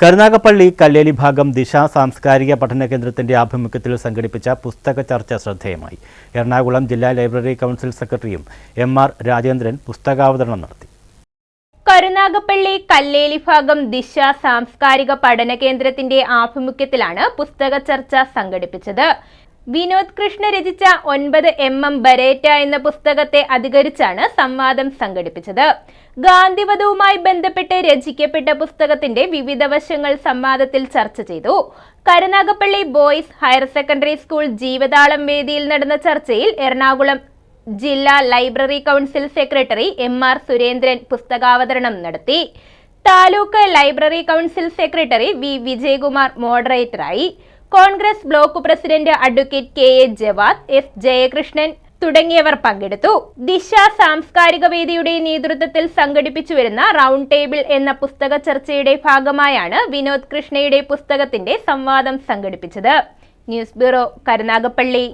കരുനാഗപ്പള്ളി കല്ലേലി ഭാഗം ദിശ സാംസ്കാരിക പഠന കേന്ദ്രത്തിന്റെ ആഭിമുഖ്യത്തിൽ സംഘടിപ്പിച്ച പുസ്തക ചർച്ച ശ്രദ്ധേയമായി. എറണാകുളം ജില്ലാ ലൈബ്രറി കൗൺസിൽ സെക്രട്ടറിയും എം ആർ രാജേന്ദ്രൻ പുസ്തകാവതരണം നടത്തി. കരുനാഗപ്പള്ളി കല്ലേലി ഭാഗം ദിശ സാംസ്കാരിക പഠന കേന്ദ്രത്തിന്റെ ആഭിമുഖ്യത്തിലാണ് പുസ്തക ചർച്ച സംഘടിപ്പിച്ചത്. വിനോദ് കൃഷ്ണ രചിച്ച ഒൻപത് എം എം ബരേറ്റ എന്ന പുസ്തകത്തെ അധികരിച്ചാണ് സംവാദം സംഘടിപ്പിച്ചത്. ഗാന്ധിവധവുമായി ബന്ധപ്പെട്ട് രചിക്കപ്പെട്ട പുസ്തകത്തിന്റെ വിവിധ വശങ്ങൾ സംവാദത്തിൽ ചർച്ച ചെയ്തു. Karunagappally boys higher secondary school Jeevathalam വേദിയിൽ നടന്ന ചർച്ചയിൽ എറണാകുളം ജില്ലാ library council secretary M R Surendran പുസ്തകാവതരണം നടത്തി. Taluk library council secretary V Vijayakumar മോഡറേറ്ററായി. Congress block president advocate K A Jawad S Jayakrishnan തുടങ്ങിയവർ പങ്കെടുത്തു. ദിശ സാംസ്കാരിക വേദിയുടെ നേതൃത്വത്തിൽ സംഘടിപ്പിച്ചുവരുന്ന റൗണ്ട് ടേബിൾ എന്ന പുസ്തക ചർച്ചയുടെ ഭാഗമായാണ് വിനോദ് കൃഷ്ണയുടെ പുസ്തകത്തിന്റെ സംവാദം സംഘടിപ്പിച്ചത്. News bureau Karunagappally.